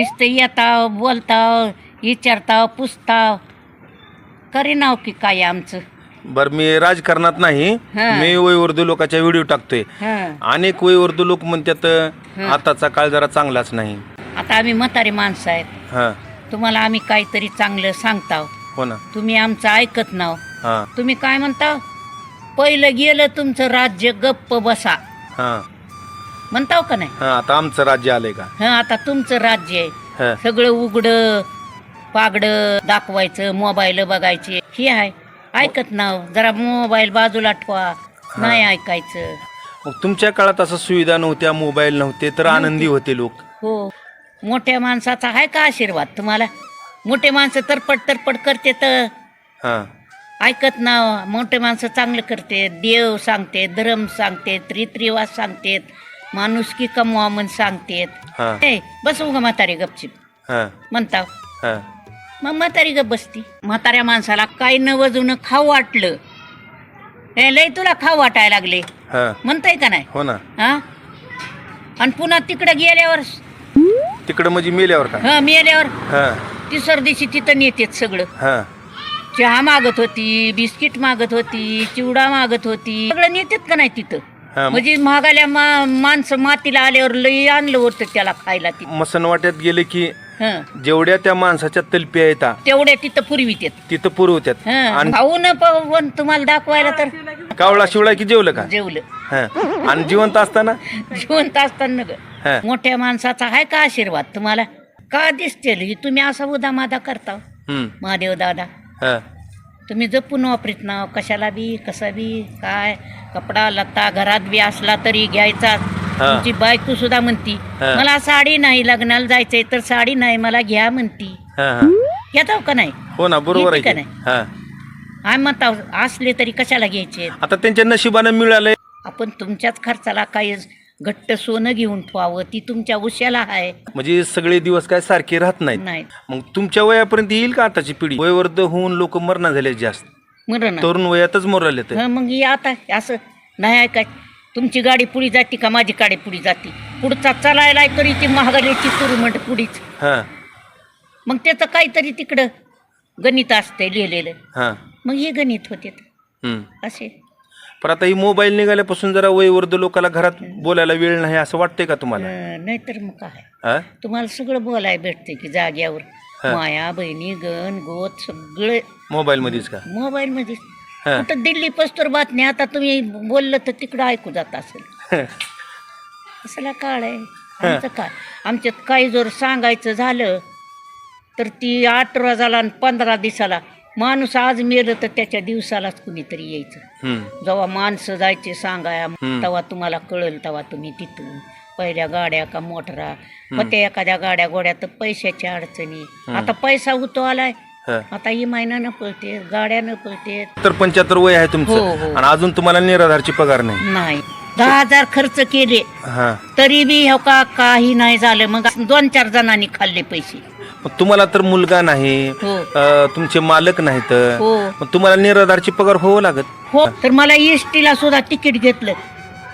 नुसतं येताव बोलताव विचारताव पुसताव. करी नाव की काय आमचं? बर मी राजकारणात नाही हा. मी वयवर्धू लोकांच्या व्हिडिओ टाकतोय. हं. अनेक वयवर्धू लोक म्हणतात आताचा काळ जरा चांगलाच नाही. आता आम्ही म्हातारी माणसं आहेत. हा. तुम्हाला आम्ही काहीतरी चांगलं सांगताव. हो ना. तुम्ही आमचं ऐकत नाव. हा. तुम्ही काय म्हणता पहिलं गेलं तुमचं राज्य गप्प बसा. हा. म्हणताव का नाही? हा आता आमचं राज्य आलंय का? हं आता तुमचं राज्य आहे. हा. सगळं उघडं पागडं दाखवायचं मोबाईल बघायचे. हे आहे. ऐकत नाव. जरा मोबाईल बाजूला ठेवा. नाही ऐकायचं. मग तुमच्या काळात असं सुविधा नव्हत्या मोबाईल नव्हते तर आनंदी होते लोक. हो. मोठ्या माणसाचा आहे का आशीर्वाद तुम्हाला? मोठे माणसं तरपड तरपड करते तर. हा. ऐकत ना मोठे माणसं चांगलं करते. देव सांगते धर्म सांगतेत रीतरिवाज सांगतेत. माणुसकी कमवा म्हणून सांगतेत. हा. ए बसू ग म्हातारी गपचिप. हा. म्हणता हा. मग म्हातारी गप बसती. म्हाताऱ्या माणसाला काही न वजून खाऊ वाटलं? हे लय तुला खाऊ वाटायला लागले. हा. म्हणताय का नाही? हो ना. हा? आणि पुन्हा तिकडे गेल्यावर? तिकडं म्हणजे मेल्यावर का? हा मेल्यावर. हा. तिसर दिवशी तिथं नेतेत सगळं. हा. चहा मागत होती बिस्किट मागत होती चिवडा मागत होती. सगळं नेतेत का नाही तिथं? म्हणजे महागाल्या मा माणसं मातीला आल्यावर लई आणलं होतं त्याला खायला तिथं. मसनवाट्यात गेले की हं. जेवढ्या त्या माणसाच्या तलपी आहेत हा, तेवढ्या तिथं पुरवितेत तिथं पुरवत्यात हं. आणि खाऊ न पण तुम्हाला दाखवायला तर कावळा शिवळा की जेवलं का? जेवलं. हा. आणि जिवंत असताना? जिवंत असताना ग. हा. मोठ्या माणसाचा आहे का आशीर्वाद तुम्हाला? का दिसतील? ही तुम्ही असा उदा मादा करता महादेव दादा. हा. तुम्ही जपून वापरीत ना कशाला बी कसा बी काय कपडा लत्ता घरात बी असला तरी घ्यायचा. तुमची बायको सुद्धा म्हणती हा. मला साडी नाही लग्नाला जायचंय तर साडी नाही मला घ्या म्हणती. हा हा. घेताव का नाही? हो ना बरोबर आहे घेते की? का. हा. आम्ही म्हणता असले तरी कशाला घ्यायचे? आता त्यांच्या नशिबानं मिळालंय. आपण तुमच्याच खर्चाला काही घट्ट सोनं घेऊन ठेवावं ती तुमच्या उश्याला आहे. म्हणजे सगळे दिवस काय सारखे राहत नाहीत. नाही मग तुमच्या वयापर्यंत येईल का आताची पिढी? वयवर्ध होऊन लोक मरणा झाले जास्त. मरण. तरुण वयातच मरले तर मग हे आता असं नाही ऐकाय तुमची गाडी पुढे जाते का माझी गाडी पुढे जाते? पुढचा चलायला तरी ती महागाल्याची सुरू म्हणत पुढीच. हा. मग त्याचं काहीतरी तिकडं गणित असतंय लिहिलेलं. हा. मग हे गणित होते. हम्म. असे. पण आता ही मोबाईल निघाल्यापासून जरा वयवर्ध लोकाला घरात बोलायला वेळ नाही असं वाटतंय का तुम्हाला? नाहीतर मग काय? हा तुम्हाला सगळं बोलायला भेटते की जाग्यावर. माया बहिणी गण गोत सगळं. मोबाईल मध्येच का? मोबाईल मध्ये हा. कुठं दिल्ली पस्तूर बातमी आता तुम्ही बोललं तर तिकडं ऐकू जात असेल. कसला काळ आहे? आमचं काय? आमच्यात काही जर सांगायचं झालं तर ती आठ रोजाला आणि पंधरा दिवसाला माणूस आज मेलं तर त्याच्या दिवसालाच कुणीतरी यायचं. जेव्हा माणसं जायचे सांगाया. तेव्हा तुम्हाला कळेल तेव्हा तुम्ही तिथून. पहिल्या गाड्या का मोटरा? मग त्या एखाद्या गाड्या गोड्या तर पैशाच्या अडचणी आता पैसा होतो आलाय. हा. आता ही महिन्यानं पळते गाड्यानं पळते तर पंच्याहत्तर वय आहे हो, तुमचं हो. आणि अजून तुम्हाला निराधारची पगार नाही. नाही. दहा हजार खर्च केले. हा. तरी बी हो का काही नाही झालं. मग दोन चार जणांनी खाल्ले पैसे. मग तुम्हाला तर मुलगा नाही हो. अं, तुमचे मालक नाहीत हो. मग तुम्हाला निराधारची पगार होवं लागत? हो तर मला एस ला सुद्धा तिकीट घेतलं.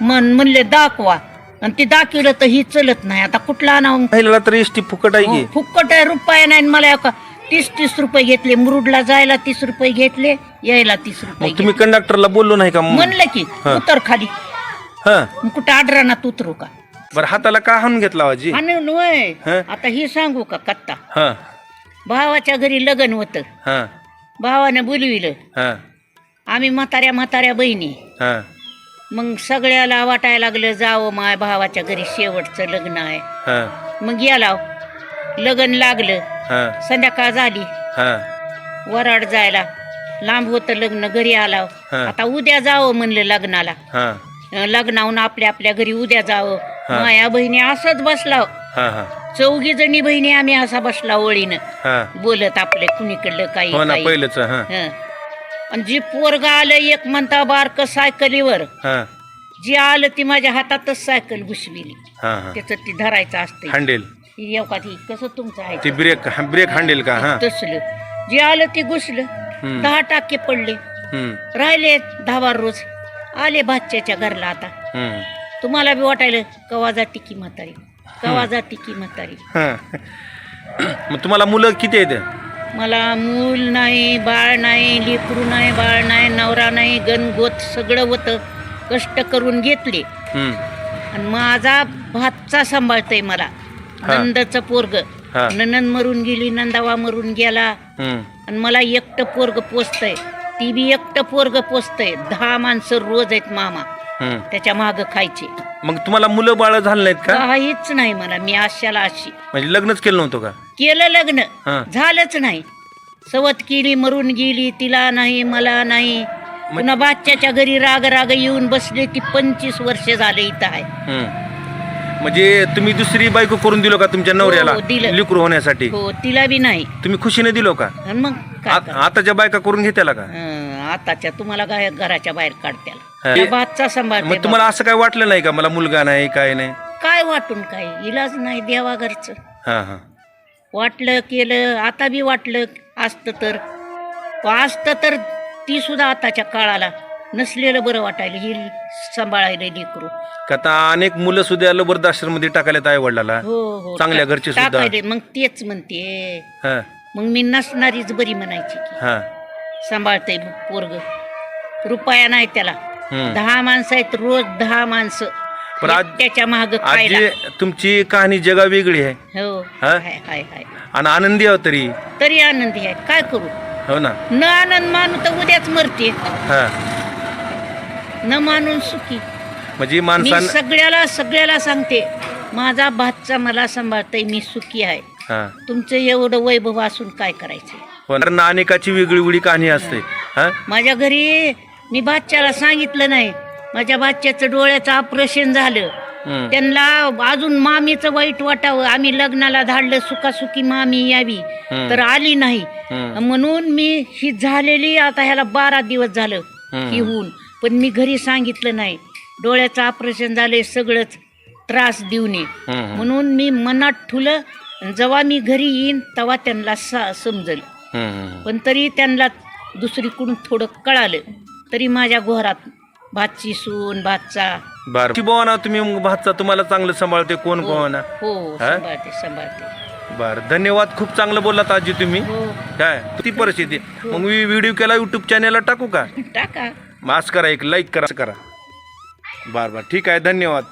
मन म्हणले दाखवा. आणि ते दाखवलं तर ही चलत नाही. आता कुठला आणावं पहिल्याला तर एसटी फुकट आहे की हो, फुक्कट आहे रुपये नाही आणि मला एका तीस तीस रुपये घेतले. मुरुडला जायला तीस रुपये घेतले यायला तीस रुपये मग तुम्ही कंडक्टरला बोललो नाही का घेतले. म्हणलं की. उतर खाली. हा. मग कुठं आडरानात उतरू का? बरं हाताला का हाणून घेतला आजी आणि नव्हे हा. आता हे सांगू का कत्ता? हा. भावाच्या घरी लग्न होतं. हा. भावानं बोलविलं. हा. आम्ही म्हाताऱ्या म्हाताऱ्या बहिणी. हा. मग सगळ्याला वाटायला लागलं जावं माय भावाच्या घरी शेवटचं लग्न आहे. हा. मग गेला लग्न लागलं. हा. संध्याकाळ झाली. हा. वराड जायला. लांब होतं लग्न घरी आला. हा. आता उद्या जावं म्हणलं लग्नाला. हा. अं, लग्नाहून आपल्या आपल्या घरी उद्या जावं. हा. माया बहिणी असंच बसला हा. हा चौघी जणी बहिणी आम्ही असा बसला ओळीनं. हा. बोलत आपले कुणीकडलं काही हो ना काही. पहिलंच हा. हं. आणि जी पोरगा आलं एक म्हणता बारक सायकलीवर हा. जी आलं ती माझ्या हातातच सायकल घुसविली. हा हा. त्याचं ती धरायचं असते हँडेल. का ती? कसं तुमचं आहे? ती ब्रेक ब्रेक हँडेल का? हा. तसलं. जे आलं ते घुसलं. हम्म. दहा टाके पडले. हम्म. राहिले दहा बार रोज. आले भाच्याच्या घरला आता. हम्म. तुम्हाला बी वाटायला कवा जाते की म्हातारी? कवा जाते की म्हातारी? हं. मग तुम्हाला मुलं किती आहेत? मला मूल नाही बाळ नाही लेकरू नाही बाळ नाही नवरा नाही गणगोत सगळं होतं. कष्ट करून घेतले. आणि माझा भातचा सांभाळतय मला. हा. नंदचं पोरग. हा. ननंद मरून गेली नंदावा मरून गेला. आणि मला एकटं पोरग पोचतंय ती बी एकटं पोरग पोचतंय दहा माणसं रोज आहेत मामा. हं. त्याच्या माग खायचे. मग तुम्हाला मुलं बाळ झालं नाहीत का? काहीच नाही मला. मी आशाला अशी म्हणजे लग्नच केलं नव्हतं का? केलं लग्न. हा. झालंच नाही. सवत केली मरून गेली तिला नाही मला नाही. पुन्हा बाच्याच्या घरी राग राग येऊन बसले ती पंचवीस वर्ष झाले इथं आहे. हं. म्हणजे तुम्ही दुसरी बायको करून दिलो का तुमच्या नवऱ्याला? हो, दिलं. लिकरू होण्यासाठी? हो तिला बी नाही. तुम्ही खुशीने दिलो का? आणि मग काय आ- करणार? आताच्या बायका करून घेत्याला का? हं, आताच्या तुम्हाला काय घराच्या बाहेर काढत्याला. त्या भातचा सांभाळते मग तुम्हाला असं काय वाटलं नाही का? मला मुलगा नाही काय नाही. काय वाटून काय इलाज नाही देवा घरचं हा हा. वाटलं केलं आता बी वाटलं असतं तर. असतं तर ती सुद्धा आताच्या काळाला नसलेलं बरं वाटायला ही सांभाळायला लेकरू. का आता अनेक मुलं सुद्धा लबरदाश्रमध्ये टाकायला आई वडिलाला हो हो. चांगल्या टा- घरचे सुद्धा. टाकायले. मग तेच म्हणते. हा. मग मी नसणारीच बरी म्हणायची की. हा. सांभाळते पोरग. रुपया नाही त्याला. दहा माणसं आहेत रोज दहा माणसं. पण आज- त्याच्या माग आजी तुमची कहाणी जगा वेगळी आहे. हो हा? हाय हाय हाय. आणि आनंदी आहो तरी. तरी आनंदी आहे. काय करू? हो ना. न आनंद मानू तर उद्याच मरते हा. न मानून सुखी. म्हणजे मी माणसानं सगळ्याला सगळ्याला सांगते माझा भातचा मला सांभाळतय मी सुखी आहे. हा. तुमचं एवढं वैभव असून काय करायचं हो ना. अनेकाची वेगळी वेगळी कहाणी असते. हा? माझ्या घरी मी बाच्याला सांगितलं नाही माझ्या बाच्याचं डोळ्याचं ऑपरेशन झालं. त्यांना अजून मामीचं वाईट वाटावं आम्ही लग्नाला धाडलं सुखासुखी मामी यावी. तर आली नाही. म्हणून मी ही झालेली आता ह्याला बारा दिवस झालं. ही होऊन पण मी घरी सांगितलं नाही डोळ्याचं ऑपरेशन झालंय सगळंच त्रास देऊ नये. म्हणून मी मनात ठुलं जेव्हा मी घरी येईन तेव्हा त्यांना समजल. पण तरी त्यांना दुसरीकडून थोडं कळालं तरी माझ्या घोरात भातची सून भातचा. बर. बोवा तुम्ही मग भातचा तुम्हाला चांगलं सांभाळते कोण हो कोण? हो, हा? सांभाळते सांभाळते. बर धन्यवाद खूप चांगलं बोललात आजी तुम्ही. हो. काय? ती परिस्थिती. मग मी व्हिडिओ केला युट्यूब चॅनेलला टाकू का? टाका. मास्क करा एक लाईक करा असं करा. बर बर ठीक आहे धन्यवाद.